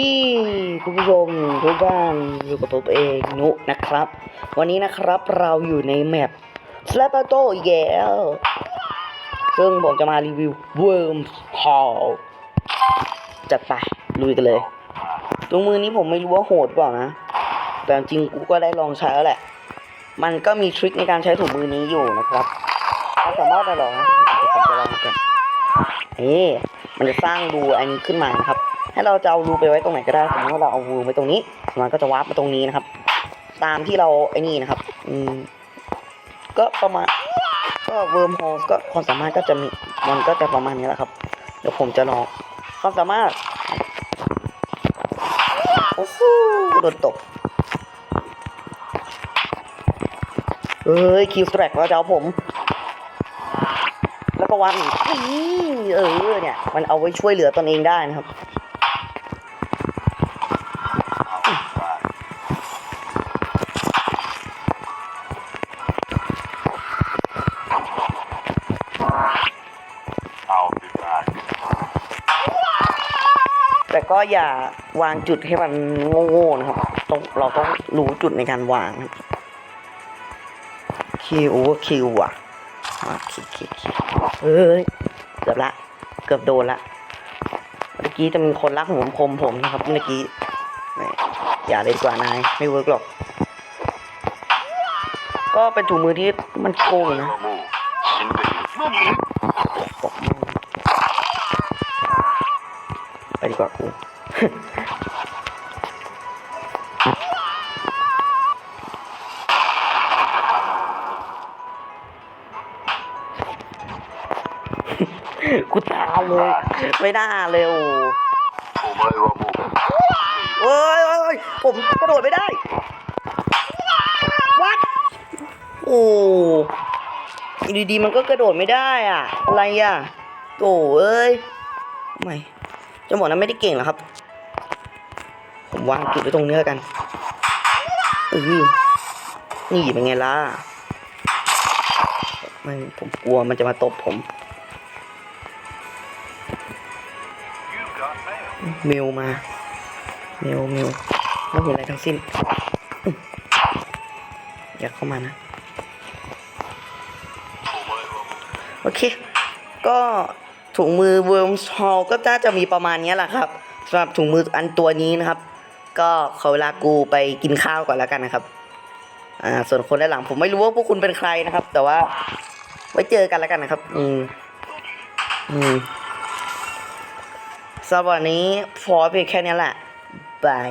ที่คุณผู้ชมทุกท่านอยู่กับผมเองนุนะครับ วันนี้นะครับเราอยู่ในแมป s l a p a t o อีกแล้วซึ่งผมจะมารีวิว Worm Hall จัดไปลุยกันเลยตรงมือนี้ผมไม่รู้ว่าโหดเปล่านะ แต่จริงๆกูก็ได้ลองใช้แล้วแหละ มันก็มีทริคในการใช้ถุงมือนี้อยู่นะครับถ้าสามารถได้หรอเดี๋ยวผมจะลองกันเอ๊ มันจะสร้างรูอันนี้ขึ้นมานะครับ ให้เราจะเอารูไปไว้ตรงไหนก็ได้สมมติว่าเราเอารูไว้ตรงนี้ มันก็จะวาร์ปมาตรงนี้นะครับ ตามที่เราไอ้นี่นะครับ อืม ก็ประมาณ ก็เวิร์มโฮลก็ความสามารถก็จะมี มันก็จะประมาณนี้แหละครับ เดี๋ยวผมจะลองความสามารถ โอ้โหโดนตกเอ้ยคิวสแตรกแล้วจะเอาผม แล้วก็วันนี่เออเนี่ย มันเอาไว้ช่วยเหลือตนเองได้นะครับแต่ก็อย่าวางจุดให้มันโง่ๆนะครับต้องเราต้องรู้จุดในการวางคิวคิวอะ อะคิวคิวคิวเฮ้ยเกือบละ เกือบโดนละ เมื่อกี้จะมีคนรักผมคมผมนะครับ เมื่อกี้อย่าเลยดีกว่านาย ไม่เวิร์กหรอก ก็เป็นถุงมือที่มันโกงนะไปดีกว่ากู กูตาเลย ไม่น่าเลยโอเอ้ยเอ้ยผมกระโดดไม่ได้ วัด โอ้อยู่ดีมันก็กระโดดไม่ได้อะ อะไรอะโอ้เอ้ยไม่จะบอกนะไม่ได้เก่งหรอครับ ผมวางจิดไว้ตรงเนื้อกันเออนี่เป็นไงล่ะ ไม่ผมกลัวมันจะมาตบผม เมลมา เมลเมลไม่เห็นอะไรทั้งสิ้น อยากเข้ามานะ โอเค ก็ถุงมือ Worms Hall ก็น่าจะมีประมาณนี้แหละครับสำหรับถุงมืออันตัวนี้นะครับ ก็ขอเวลากูไปกินข้าวก่อนแล้วกันนะครับ อ่า ส่วนคนด้านหลังผมไม่รู้ว่าพวกคุณเป็นใครนะครับ แต่ว่าไว้เจอกันแล้วกันนะครับ อืม อืม สำหรับวันนี้พอเพียงแค่นี้แหละบาย